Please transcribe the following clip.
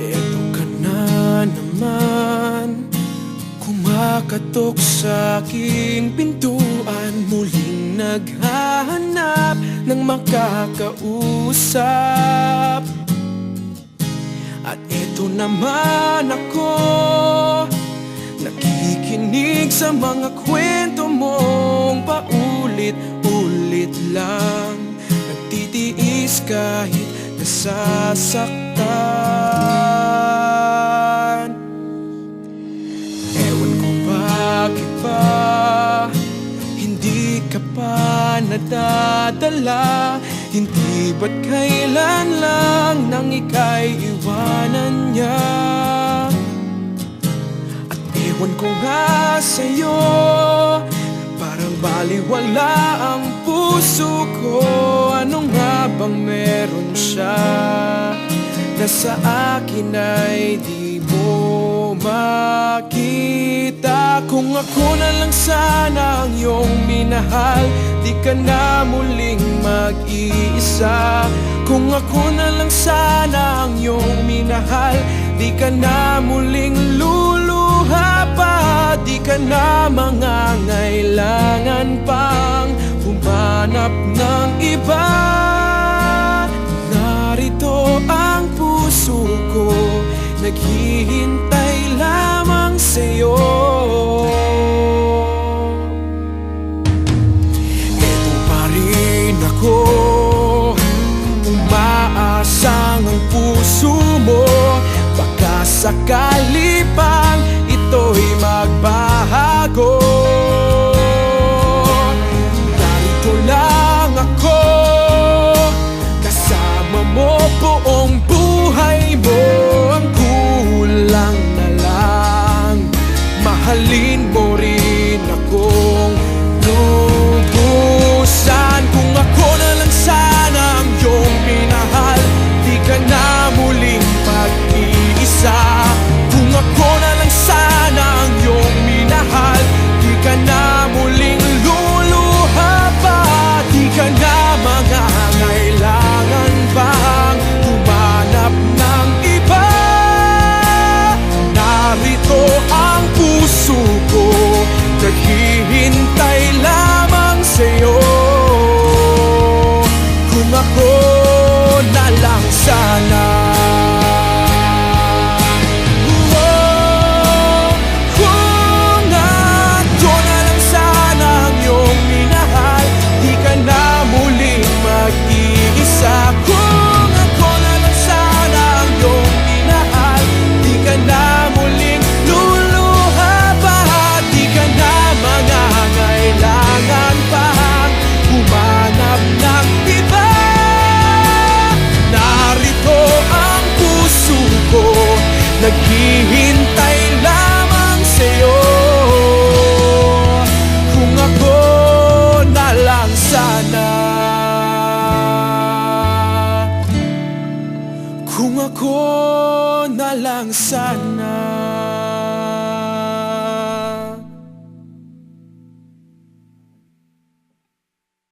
Eto ka na naman Kumakatok sa aking pintuan. Muling naghahanap ng makakausap. At eto naman ako Nakikinig sa mga kwento mong paulit-ulit lang Nagtitiis kahit nasasaktan. Ewan ko bakit ba Hindi ka pa nadadala? Hindi ba't kailan lang Nang ika'y iwanan niya? At ewan ko nga sa'yo baliwala ang puso ko Ano nga bang meron siya? Na sa akin ay di mo makita. Kung ako na lang sana ang iyong minahal Di ka na muling mag-iisa. Kung ako na lang sana ang iyong minahal Di ka na muling luluha pa. Di ka na mangangailangan pang Humanap ng iba. Narito ang puso ko Naghihintay lamang sa'yo. Eto pa rin ako Umaasang ang puso mo. Baka sakali lang sana